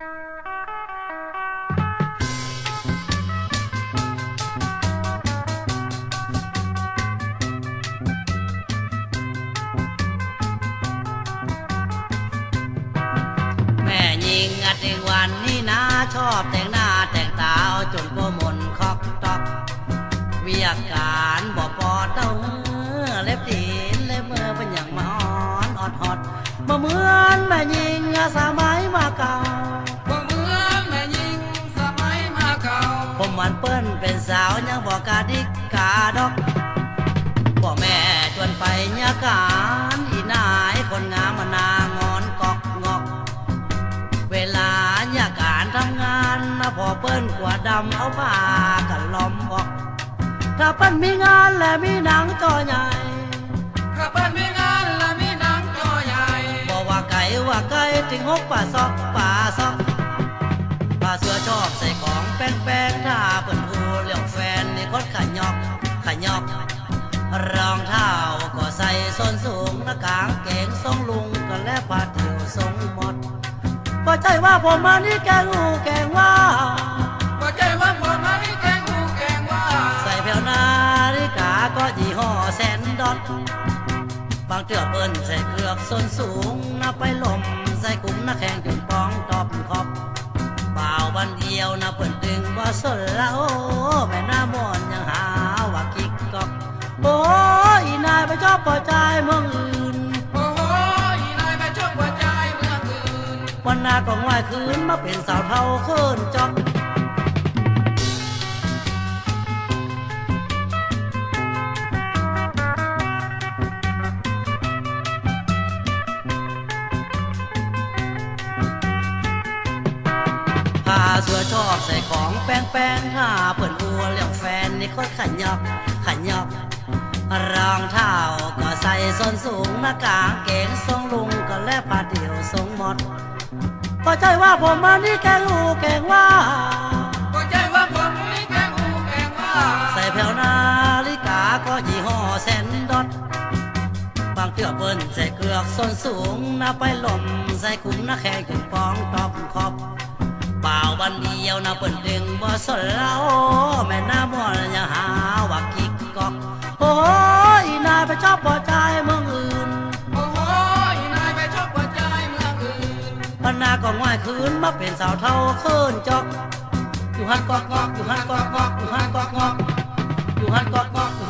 แม่ยิงอัดเองวันนี้นะชอบแต่งหน้าแต่งตาเอาจนโกมนคอกตอก เวียกการบ่ปอเต้าหือเล็บตีนเล็บมือเป็นอย่างมาอ่อนอดฮอดบ่เหมือนแม่ยิงสมัยมาเก่า ก่าผมมันเปิ้นเป็นสาวยังบอกกาดิกกาดอกพ่อแม่ชวนไปยาการอีนายคนงามมานางอนกอกงอก เวลาญาการทำงานนะพอเปิ้นกว่าดำเอาผ้ากันล้อมออก ถ้าเปิ้นมีงานและมีหนังจอใหญ่ข้าเปิ้นมีงานและมีหนังจอใหญ่บอกว่าไก่ว่าไก่ถึงหกป่าซอกป่าซอกป่า เสือชอบใส่ของแป้งๆถ้าเปิ้นหูเลี้ยวแฟนนี่คดขะยอกขะยอก รองเท้าก็ใส่ส้นสูงหน้ากางเกงทรงลุงก็และผ้าเดี่ยวทรงหมดพอใจว่าผมมานี่แกงหูแกงว่าบ่ใจว่าบ่มานี่แกงหูแกงว่า ใส่แผ่วนาฬิกาก็ยี่ห้อแสนดอทบางเตือเปิ้นใส่เกือกส้นสูงนับไปลมใส่กุมนักแข่งจนปองตอบขอบเปล่าวั นเดียวนะเปิ้นดึงบ่สนละโอ้แม่น้ามอนยังหาว่ากิกกอกโอ้ยนายไปชอบพอใจเมืองอื่นโอ้โหอีนายไปชกหัวใจเมื่อคืนวันหนาก็ง่ายคืนมาเป็นสาวเท่าเคินจอก ค่อยขันยอกขันยอกรองเท้าก็ใส่ส้นสูงหน้ากางเกงทรงลุงก็และผ้าเดี่ยวทรงหมดพอใจว่าผมมานี่แกงหูแกงว่าบ่ใจว่าบ่มีแกงหูแกงว่า ใส่แผ่วนาฬิกาก็ยี่ห้อแสนดอทบางเตื้อเปิ้นใส่เกือกส้นสูงหน้าไปลมใส่คุ้มหน้าแข้งจนปองตอบขอบเปล่าวันเดียวนะเปิ้นดึงบ่สนเล่า คืนมาเป็นสาวเท่าเคินจอกอยู่หันกอกงอกอยู่หันกอกงอกอยู่หันกอกงอกอยู่หันกอกงอกอยู่หันกอกงอก